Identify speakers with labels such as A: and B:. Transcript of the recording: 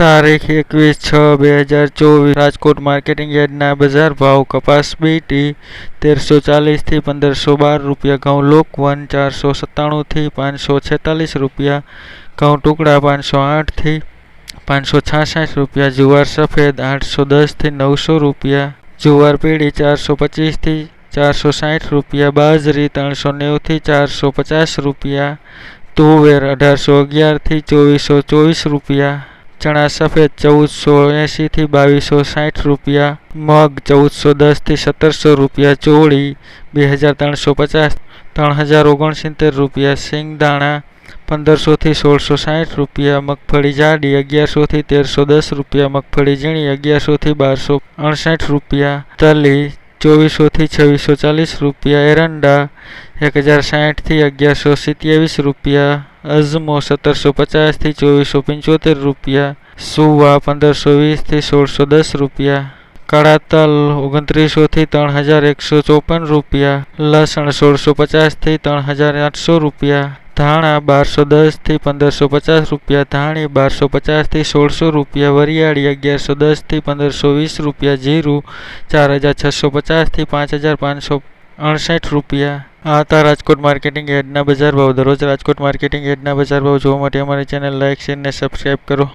A: તારીખ એકવીસ છ બે હજાર ચોવીસ, રાજકોટ માર્કેટિંગ યાર્ડના બજાર ભાવ કપાસ બીટી તેરસો ચાલીસથી પંદરસો બાર રૂપિયા, ઘઉં લોકવન ચારસો સત્તાણુંથી પાંચસો છેતાલીસ રૂપિયા, ઘઉં ટુકડા પાંચસો આઠથી પાંચસો છાસઠ રૂપિયા, જુવાર સફેદ આઠસો દસથી નવસો રૂપિયા, જુવાર પીળી ચારસો પચીસથી ચારસો સાઠ રૂપિયા, બાજરી ત્રણસો નેવુંથી ચારસો પચાસ રૂપિયા, તુવેર અઢારસો અગિયારથી ચોવીસો ચોવીસ રૂપિયા ચણા સફેદ ચૌદસો એંશીથી બાવીસો સાઠ રૂપિયા, મગ ચૌદસો દસથી સત્તરસો રૂપિયા, ચોળી બે હજાર ત્રણસો પચાસ, ત્રણ હજાર ઓગણસિત્તેર રૂપિયા સિંગદાણા પંદરસોથી સોળસો સાઠ રૂપિયા, મગફળી જાડી અગિયારસોથી તેરસો દસ રૂપિયા, મગફળી ઝીણી અગિયારસોથી બારસો અડસઠ રૂપિયા, તલી ચોવીસોથી છવ્વીસો ચાલીસ રૂપિયા એરંડા એક હજાર સાઠથી અગિયારસો સિત્યાવીસ રૂપિયા અજમો સત્તરસો પચાસથી ચોવીસો પંચોતેર રૂપિયા, સુવા પંદરસો વીસથી સોળસો દસ રૂપિયા કાળા તલ ઓગણત્રીસોથી ત્રણ હજાર એકસો ચોપન રૂપિયા, લસણ સોળસો પચાસથી ત્રણ હજાર આઠસો રૂપિયા ધાણા બારસો દસથી પંદરસો પચાસ રૂપિયા, ધાણી બારસો પચાસથી સોળસો રૂપિયા, વરિયાળી અગિયારસો દસથી પંદરસો વીસ રૂપિયા, જીરું ચાર હજાર છસો પચાસથી પાંચ હજાર પાંચસો અડસઠ રૂપિયા. આ હતા રાજકોટ માર્કેટિંગ એડના બજાર ભાવ. દરરોજ રાજકોટ માર્કેટિંગ એડના બજાર ભાવ જોવા માટે અમારી ચેનલ લાઇક શેર ને સબસ્ક્રાઈબ કરો.